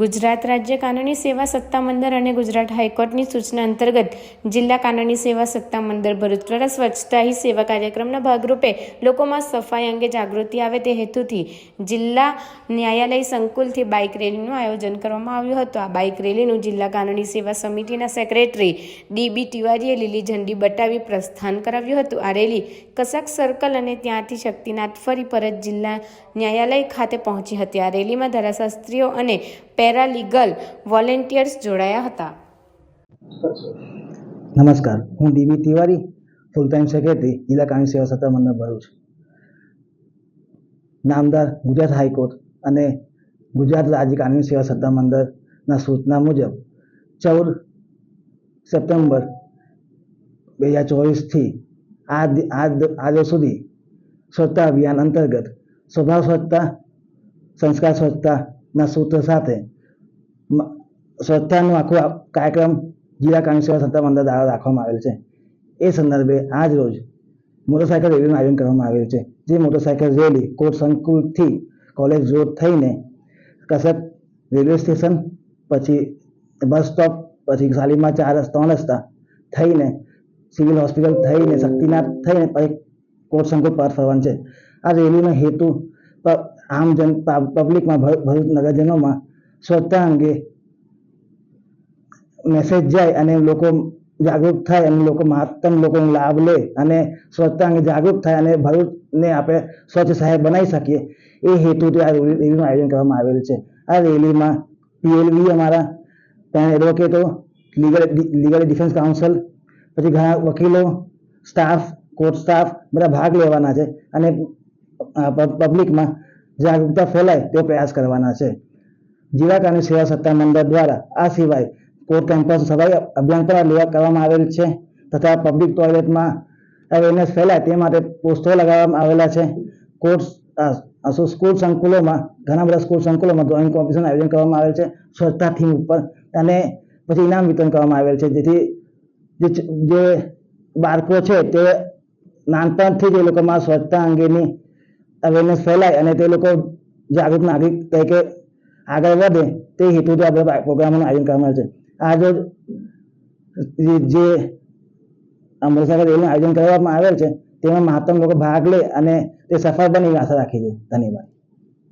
ગુજરાત રાજ્ય કાનૂની સેવા સત્તા મંડળ અને ગુજરાત હાઈકોર્ટની સૂચના અંતર્ગત જિલ્લા કાનૂની સેવા સત્તા મંડળ ભરૂચ દ્વારા સ્વચ્છતા હી સેવા કાર્યક્રમના ભાગરૂપે લોકોમાં સફાઈ અંગે જાગૃતિ આવે તે હેતુથી જિલ્લા ન્યાયાલય સંકુલથી બાઇક રેલીનું આયોજન કરવામાં આવ્યું હતું. આ બાઇક રેલીનું જિલ્લા કાનૂની સેવા સમિતિના સેક્રેટરી ડીબી તિવારીએ લીલી ઝંડી બતાવી પ્રસ્થાન કરાવ્યું હતું. આ રેલી કસાક સર્કલ અને ત્યાંથી શક્તિનાથ ફરી પરત જિલ્લા ન્યાયાલય ખાતે પહોંચી હતી. આ રેલીમાં ધારાશાસ્ત્રીઓ અને પેરાલીગલ વોલેન્ટિયર્સ જોડાયા હતા. નમસ્કાર, હું DB Tiwari full time secretary, જિલ્લા કાનૂની સેવા સત્તા મંડળ ભરૂચ નામદાર ગુજરાત હાઈકોર્ટ અને ગુજરાત રાજ્ય કાનૂની સેવા સત્તા મંડળના સૂચના મુજબ ચૌદ સપ્ટેમ્બર બે હજાર ચોવીસથી આ આજ સુધી સ્વચ્છતા અભિયાન અંતર્ગત સ્વભાવ સ્વચ્છતા, સંસ્કાર સ્વચ્છતાના સૂત્ર સાથે સ્વચ્છતાનો આખો કાર્યક્રમ જિલ્લા કાનૂની સેવા સત્તા મંડળ દ્વારા રાખવામાં આવેલ છે. એ સંદર્ભે આજ રોજ મોટરસાયકલ રેલીનું આયોજન કરવામાં આવેલ છે. જે મોટરસાયકલ રેલી કોટ સંકુલથી કોલેજ રોડ થઈને કસક રેલવે સ્ટેશન, પછી બસ સ્ટોપ, પછી શાલીમાર ચાર રસ્તા, ત્રણ રસ્તા થઈને સિવિલ હોસ્પિટલ થઈને શક્તિનાથ થઈને પછી કોટ સંકુલ પર ફરવાનું છે. આ રેલીનો હેતુ આમ જન પબ્લિકમાં ભરૂ- ભરૂચ નગરજનોમાં સ્વચ્છતા અંગે મેસેજ જાય અને લોકો જાગૃત થાય અને લોકો મહત્તમ લોકોનો લાભ લે અને સ્વચ્છતા અંગે જાગૃત થાય અને ભરૂચને આપણે સ્વચ્છ શહેર બનાવી શકીએ. એ હેતુથી આ રેલી- રેલીનું આયોજન કરવામાં આવેલ છે. આ રેલીમાં પીએલવી અમારા ત્યાં એડવોકેટો લીગલ લીગલ ડિફેન્સ કાઉન્સિલ પછી ઘણા વકીલો સ્ટાફ કોર્ટ સ્ટાફ બધા ભાગ લેવાના છે અને પબ્લિકમાં જાગૃતતા ફેલાય તેવો પ્રયાસ કરવાના છે. જિલ્લા કાનૂની સેવા સત્તા મંડળ દ્વારા આ સિવાય કોર્ટ કેમ્પસ સફાઈ અભિયાન પણ લેવા કરવામાં આવેલ છે તથા પબ્લિક ટોયલેટમાં અવેરનેસ ફેલાય તે માટે પોસ્ટરો લગાવવામાં આવેલા છે. કોર્ટ અ, સ્કૂલ સંકુલોમાં ઘણા બધા સ્કૂલ સંકુલોમાં ડ્રોઈંગ કોમ્પિટિશન આયોજન કરવામાં આવેલ છે. સ્વચ્છતા થીમ ઉપર અને પછી ઇનામ વિતરણ કરવામાં આવેલ છે. જેથી જે બાળકો છે તે નાનપણથી જ એ લોકોમાં સ્વચ્છતા અંગેની અવેરનેસ ફેલાય અને તે લોકો જાગૃત નાગરિક તરીકે આગળ વધે તે હેતુથી આપણે પ્રોગ્રામોનું આયોજન કરવામાં આવે છે. આજે જે અમૃતસર રેલીનું આયોજન કરવામાં આવેલ છે, તેમાં મહત્તમ લોકો ભાગ લે અને તે સફળ બને એવી આશા રાખી છે ધન્યવાદ.